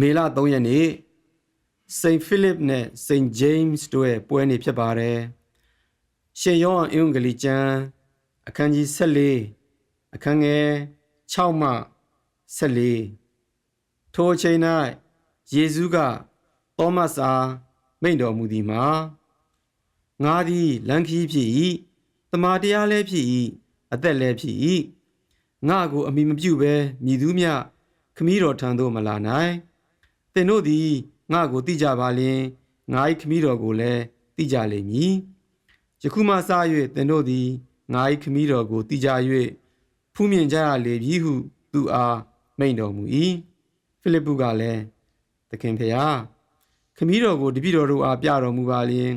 မေလ3ရက်နေ့စိန့်ဖိလစ်နဲ့စိန့်ဂျိမ်းစ်တို့ရဲ့ပွဲနေ့ဖြစ်ပါတယ်။ရှင်ယောဟန်အင်္ဂလိပ်ကျမ်းအခန်းကြီး14အခန်းငယ်6မှ14ထိုအချိန်၌ယေရှုကသောမတ်အားမိန့်တော်မူသည်မှာငါသည်လမ်းခီးဖြစ်၏တမာတရားလည်းဖြစ်၏အသက်လည်းဖြစ်၏ငါကိုအမိမပြုဘဲမြည်သူမြခမည်းတော်ထံသို့မလာနိုင် သင်တို့သည်ငါကိုတိကြပါလျင်ငါ၏ခမည်းတော်ကိုလည်းတိကြလိမ့်မည်ယခုမှစ၍သင်တို့သည်ငါ၏ခမည်းတော်ကိုတိကြ၍ဖူးမြင်ကြရလေပြီဟု သူအားမိန့်တော်မူ၏ဖိလိပ္ပုကလည်းသခင်ဖေဟာခမည်းတော်ကိုတပည့်တော်တို့အားပြတော်မူပါလျင်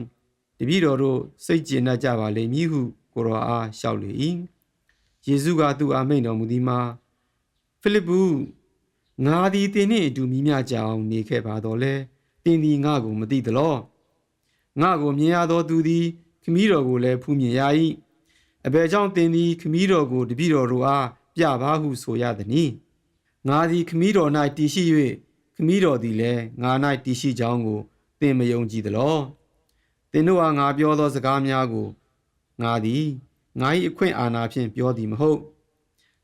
တပည့်တော်တို့စိတ်ကျေနပ်ကြပါလိမ့်မည်ဟုကိုတော်အားလျှောက်လေ၏ယေရှုကသူ့အားမိန့်တော်မူသည်မှာဖိလိပ္ပု ငါသည်သင်နှင့်အတူမိမျှကြအောင်နေခဲ့ပါတော့လဲသင်သည်ငါကိုမသိသလောငါကိုမြင်ရသောသူသည်ခမည်းတော်ကိုလည်းဖူးမြင်ရ၏အဘယ်ကြောင့်သင်သည်ခမည်းတော်ကိုတပည့်တော်တို့အားပြပါဟုဆိုရသနည်းငါသည်ခမည်းတော်၌တည်ရှိ၍ခမည်းတော်သည်လည်းငါ၌တည်ရှိကြောင်းကိုသင်မယုံကြည်သလောသင်တို့အားငါပြောသောစကားများကိုငါသည်ငါ၏အခွင့်အာဏာဖြင့်ပြောသည်မဟုတ်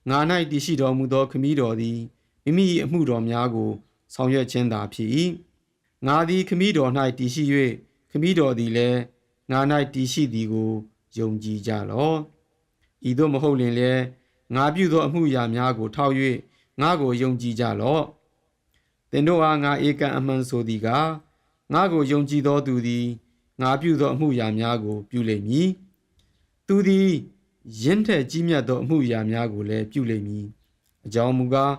ငါ၌တည်ရှိတော်မူသောခမည်းတော်သည် မိမိ၏အမှုတော်များကို ဆောင်ရွက်ခြင်းသာဖြစ်၏ငါသည်ခမည်းတော်၌တည်ရှိ၍ခမည်းတော်သည်လည်းငါ၌တည်ရှိသည်ကိုယုံကြည်ကြလော့ဤသို့မဟုတ်လျင်လည်းငါပြုသောအမှုရာများကို ထောက်၍ငါကိုယုံကြည်ကြလော့သင်တို့အားငါဧကန်အမှန်ဆိုသည်ကားငါကိုယုံကြည်သောသူသည်ငါပြုသောအမှုရာများကို ပြုလိမ့်မည်သူသည်ယင်းထက်ကြီးမြတ်သောအမှုရာများကိုလည်းပြုလိမ့်မည်အကြောင်းမူကား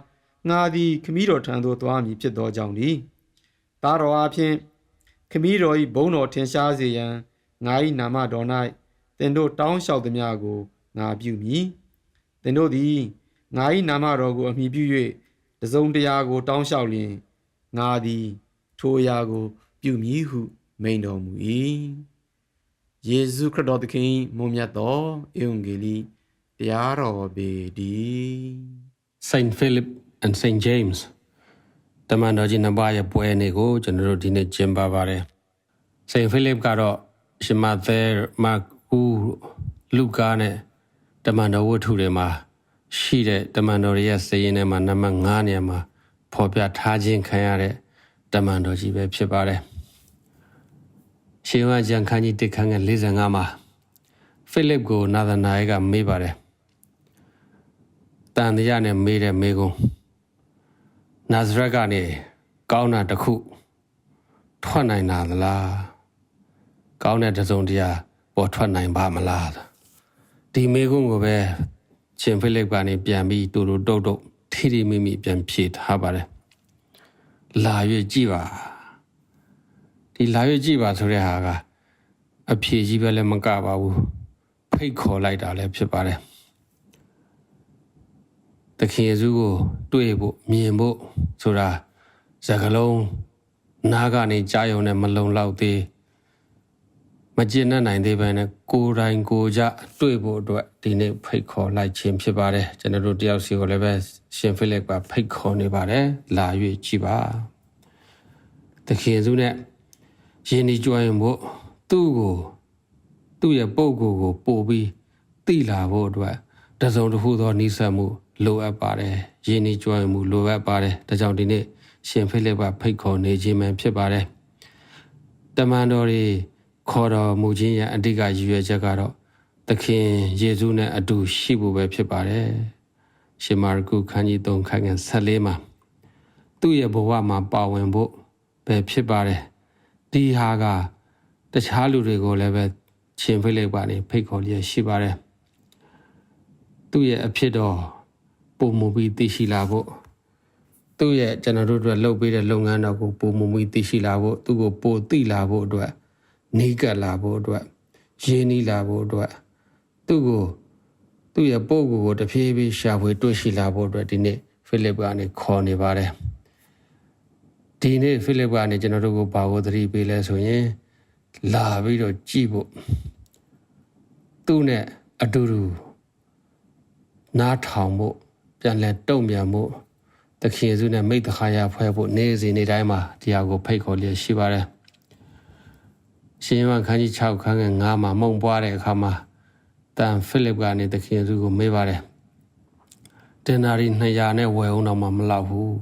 ငါသည်ခမည်းတော်ထံသို့သွားမည်ဖြစ်သောကြောင့်ဒီတာတော်အဖျင်ခမည်းတော်၏ဘုန်းတော်ထင်ရှားစေရန်ငါ၏နာမတော်၌သင်တို့တောင်းလျှောက်သမျှကိုငါပြုမည်သင်တို့သည်ငါ၏နာမတော်ကိုအမိပြု၍တစုံတရာကို တောင်းလျှောက်လျင်ငါသည် ထိုအရာကို ပြုမည်ဟုမိန်တော်မူ၏ယေရှုခရစ်တော်သခင်မွန်မြတ်သောဧဝံဂေလိတရားတော်ပေတည်း Saint Philip and Saint James တမန်တော်ကြီးနှစ်ပါးရဲ့ပွဲနေ့ကိုကျွန်တော်တို့ဒီနေ့ကျင်းပပါတယ် Saint Philip ကတော့ရှမသဲမာကူလူကာနဲ့တမန်တော်ဝတ္ထုတွေမှာရှိတဲ့တမန်တော်ရဲ့စည်ရင်ထဲမှာနံပါတ်9နေရာမှာဖော်ပြထားခြင်းခံရတဲ့တမန်တော်ကြီးပဲဖြစ်ပါတယ်ရှေးဝါကျန်ခန်းကြီးတစ်ခန်းငယ်45မှာဖိလစ်ကိုနာသနာယကမေးပါတယ်တန်တရားနဲ့မေးတဲ့မေးခွန်း နာဇရက်ကနေကောင်းတာတစ်ခုထွက်နိုင်တာသလားကောင်းတဲ့တစုံတရာပေါ်ထွက်နိုင်ပါမလားဒီမေးခွန်းကိုပဲရှင်ဖိလစ်ကနေပြန်ပြီးတူတူတုတ်တုတ်ထိထိမိမိပြန်ဖြေထားပါတယ်လာရွေ့ကြည့်ပါဒီလာရွေ့ကြည့်ပါဆိုတဲ့ဟာကအဖြေကြီးပဲလည်းမကပါဘူးဖိတ်ခေါ်လိုက်တာလည်းဖြစ်ပါတယ်တ ခင်ယေရှုကို တွေ့ဖို့မြင်ဖို့ဆိုတာစကလုံးနားကနေကြားယုံနဲ့မလုံလောက်သေးမကျင့်နိုင်သေးပဲနဲ့ကိုယ်တိုင်ကိုယ်ကြတွေ့ဖို့အတွက်ဒီနေ့ဖိတ်ခေါ်လိုက်ခြင်းဖြစ်ပါတယ်ကျွန်တော်တို့တယောက်စီကိုလည်းပဲရှင်ဖိလစ်ကဖိတ်ခေါ်နေပါတယ်လာ၍ကြည်ပါတခင်ယေရှုနဲ့ယဉ်ဒီကြွရင်ဖို့သူ့ကိုသူ့ရဲ့ပုံကိုယ်ကိုပို့ပြီးတိလာဖို့အတွက် တစုံတစ်ခုသောနိစ္စမှုလိုအပ်ပါတယ်ယဉ်ဒီကြွရင်မှုလိုအပ်ပါတယ်ဒါကြောင့်ဒီနေ့ရှင်ဖိလစ်ကဖိတ်ခေါ်နေခြင်းမှဖြစ်ပါတယ်တမန်တော်တွေခေါ်တော်မူခြင်းရဲ့အဓိကရည်ရွယ်ချက်ကတော့သခင်ယေရှုနဲ့အတူရှိဖို့ပဲဖြစ်ပါတယ်ရှင်မာရကုခန်းကြီး3ခန်းငယ်14မှာသူ့ရဲ့ဘဝမှာပါဝင်ဖို့ပဲဖြစ်ပါတယ်ဒီဟာကတခြားလူတွေကိုလည်းပဲရှင်ဖိလိပ္ပကနေဖိတ်ခေါ်လျက်ရှိပါတယ် သူ့ရဲ့အဖြစ်တော်ပုံမူပြီးသိရှိလာဖို့သူ့ရဲ့ကျွန်တော်တို့အတွက်လုပ်ပေးတဲ့လုပ်ငန်းတော်ကိုပုံမူပြီးသိရှိလာဖို့သူ့ကိုပိုသိလာဖို့အတွက်နေကပ်လာဖို့အတွက်ရင်းနှီးလာဖို့အတွက်သူ့ကိုသူ့ရဲ့ပုံကိုယ်ကိုတဖြည်းဖြည်းရှာဖွေတွေ့ရှိလာဖို့အတွက်ဒီနေ့ဖိလိပ္ပကနေခေါ်နေပါတယ်ဒီနေ့ဖိလစ်ကနေကျွန်တော်တို့ကိုဘာကိုသတိပေးလဲဆိုရင်လာပြီးတော့ကြည့်ဖို့သူ့နဲ့အတူတူ နားထောင်ဖို့ပြန်လဲတုံ့ပြန်ဖို့သခင်ယေရှုနဲ့မိတ္တခါရဖွဲ့ဖို့နေ့စဉ်နေ့တိုင်းမှာဒီဟာကိုဖိတ်ခေါ်လျက်ရှိပါတယ်ရှင်ယောဟန်ခန်းကြီး6ခန်းငယ်9မှာမုံပွားတဲ့အခါမှာတန်ဖိလစ်ကနေသခင်ယေရှုကိုမေးပါတယ်တင်နာရီ200နဲ့ဝယ်အောင်တော့မှမလောက်ဘူး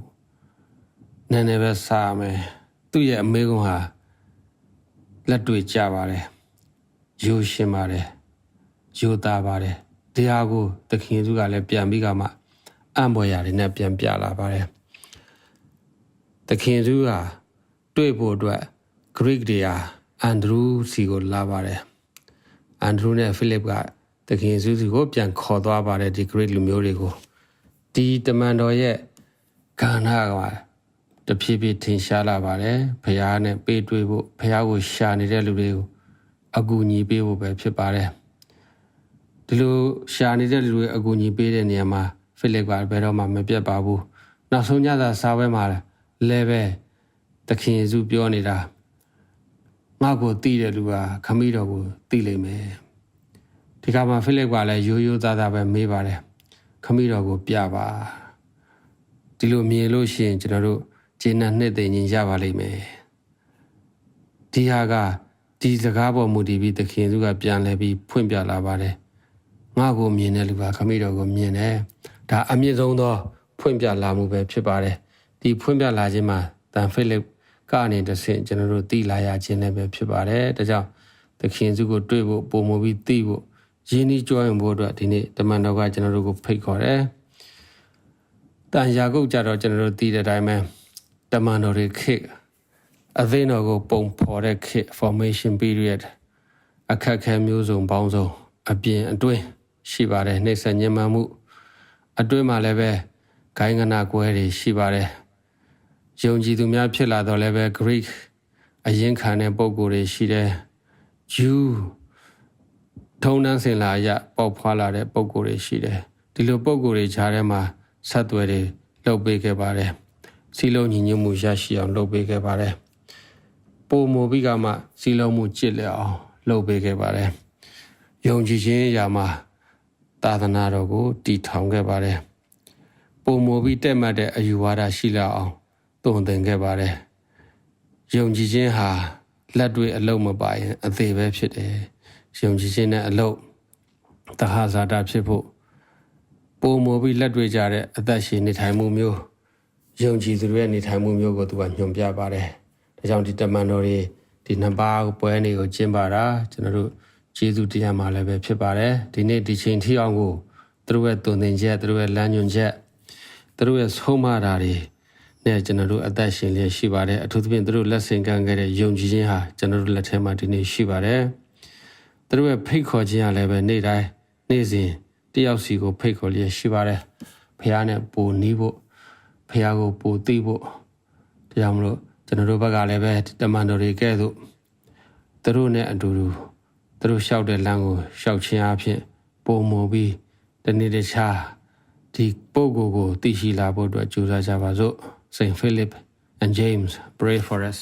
နည်းနည်းပဲစားမယ်သူ့ရဲ့အမေကွန်းဟာလက်တွေ့ကြပါတယ်ယူရှင်ပါတယ်ယူသားပါတယ် တရားကိုသခင်ယေရှုကလည်းပြန်ပြီးကမှအံ့ဘွယ်ရာတွေနဲ့ပြန်ပြလာပါတယ်သခင်ယေရှုကတွေ့ဖို့အတွက် Greek တွေဟာအန်ဒရူးစီကိုလာပါတယ်အန်ဒရူးနဲ့ဖိလစ်ကသခင်ယေရှုစီကိုပြန်ခေါ်သွားပါတယ်ဒီ Greek လူမျိုးတွေကိုဒီတမန်တော်ရဲ့ကဏ္ဍကတဖြည်းဖြည်းထင်ရှားလာပါတယ်ဖះနဲ့ပေးတွေ့ဖို့ဖះကိုရှာနေတဲ့လူတွေကိုအကူအညီပေးဖို့ပဲဖြစ်ပါတယ် ဒီလိုရှာနေတဲ့လူတွေအကူအညီပေးတဲ့နေရာမှာဖိလစ်ကဘယ်တော့မှမပြတ်ပါဘူးနောက်ဆုံးညသာစားပွဲမှာလဲပဲသခင်ယေရှုပြောနေတာငါ့ကိုတီးတဲ့လူကခမည်းတော်ကိုတီးလိမ့်မယ်ဒီကမှာဖိလစ်ကလည်းရိုးရိုးသားသားပဲမေးပါတယ်ခမည်းတော်ကိုပြပါဒီလိုမြင်လို့ရှိရင်ကျွန်တော်တို့ဂျင်းနဲ့နှစ်သိမ့်ရင်ရပါလိမ့်မယ်ဒီဟာကဒီစကားပေါ်မူတည်ပြီးသခင်သူကပြန်လဲပြီးဖွင့်ပြလာပါတယ် ငါ့ကိုမြင်တဲ့လူကခမည်းတော်ကိုမြင်တယ်ဒါအမြင့်ဆုံးသော ဖွင့်ပြလာမှုပဲဖြစ်ပါတယ်ဒီဖွင့်ပြလာခြင်းမှာတန်ဖိလစ်ကနေတဆင့်ကျွန်တော်တို့သိလာရခြင်းလည်းပဲဖြစ်ပါတယ်ဒါကြောင့်သခင်စုကိုတွေ့ဖို့ပုံမပြီးသိဖို့ရင်းနှီးကြွရင်ဖို့အတွက်ဒီနေ့တမန်တော်ကကျွန်တော်တို့ကိုဖိတ်ခေါ်တယ်တန်ရာကုတ်ကြတော့ကျွန်တော်တို့သိတဲ့အတိုင်းပဲတမန်တော်တွေခေတ်အသိတော်ကိုပုံဖော်တဲ့ခေတ် formation period အခက်အခဲမျိုးစုံပေါင်းစုံအပြင်အတွင်း ရှိပါတယ်နှိမ့်ဆက်ညှဉ်းပန်းမှုအတွင်းမှာလည်းပဲဂိုင်းကနာကွဲတွေရှိပါတယ်ယုံကြည်သူများဖြစ်လာတော့လည်းပဲ Greek အရင်ခံတဲ့ပုံကိုယ်တွေရှိတယ် Jew ထုံနှန်းစင်လာရပေါက်ဖွာလာတဲ့ပုံကိုယ်တွေရှိတယ်ဒီလိုပုံကိုယ်တွေခြားထဲမှာဆက်သွယ်တွေလှုပ်ပေးခဲ့ပါတယ်စီလုံးညီညွတ်မှုရရှိအောင်လှုပ်ပေးခဲ့ပါတယ်ပုံမူပြီးကမှစီလုံးမှုကြစ်လက်အောင်လှုပ်ပေးခဲ့ပါတယ်ယုံကြည်ခြင်းအရာမှာ သာသနာတော်ကိုတည်ထောင်ခဲ့ပါတယ်ပုံမူပြီးတက်မှတ်တဲ့အယူဝါဒရှိလာအောင်တုံသင်ခဲ့ပါတယ်ယုံကြည်ခြင်းဟာလက်တွေ့အလုံးမပါရင် အသေးပဲဖြစ်တယ်ယုံကြည်ခြင်းနဲ့အလုံးတဟဇာတာဖြစ်ဖို့ပုံမူပြီးလက်တွေ့ကြတဲ့အသက်ရှင်နေထိုင်မှုမျိုးယုံကြည်သူတွေရဲ့နေထိုင်မှုမျိုးကိုသူကညွှန်ပြပါတယ်ဒါကြောင့်ဒီတမန်တော်တွေဒီနှစ်ပါးပွဲနေကိုကျင်းပတာကျွန်တော်တို့ ကျေးဇူးတရားမှလည်းပဲဖြစ်ပါတယ်ဒီနေ့ဒီချိန်ထိအောင်ကိုသူတို့ရဲ့တုံသင်ချက်သူတို့ရဲ့လမ်းညွှန်ချက်သူတို့ရဲ့ဆုံးမတာတွေနဲ့ကျွန်တော်တို့အသက်ရှင်လျက်ရှိပါတယ်အထူးသဖြင့်သူတို့လက်ဆင့်ကမ်းခဲ့တဲ့ယုံကြည်ခြင်းဟာကျွန်တော်တို့လက်ထဲမှာဒီနေ့ရှိပါတယ်သူတို့ရဲ့ဖိတ်ခေါ်ခြင်းကလည်းပဲနေ့တိုင်းနေ့စဉ်တယောက်စီကိုဖိတ်ခေါ်လျက်ရှိပါတယ်ဖះနဲ့ပိုနီးဖို့ဖះကိုပိုသိဖို့တရားမလို့ကျွန်တော်တို့ဘက်ကလည်းပဲတမန်တော်တွေကဲ့သို့သူတို့နဲ့အတူတူ သူတို့လျှောက်တဲ့လမ်းကိုလျှောက်ခြင်းအဖြစ်ပုံမူပြီးတနေ့တခြားဒီပုံကိုယ်ကိုသိရှိလာဖို့အတွက်ကြိုးစားကြပါစို့ Saint Philip and James pray for us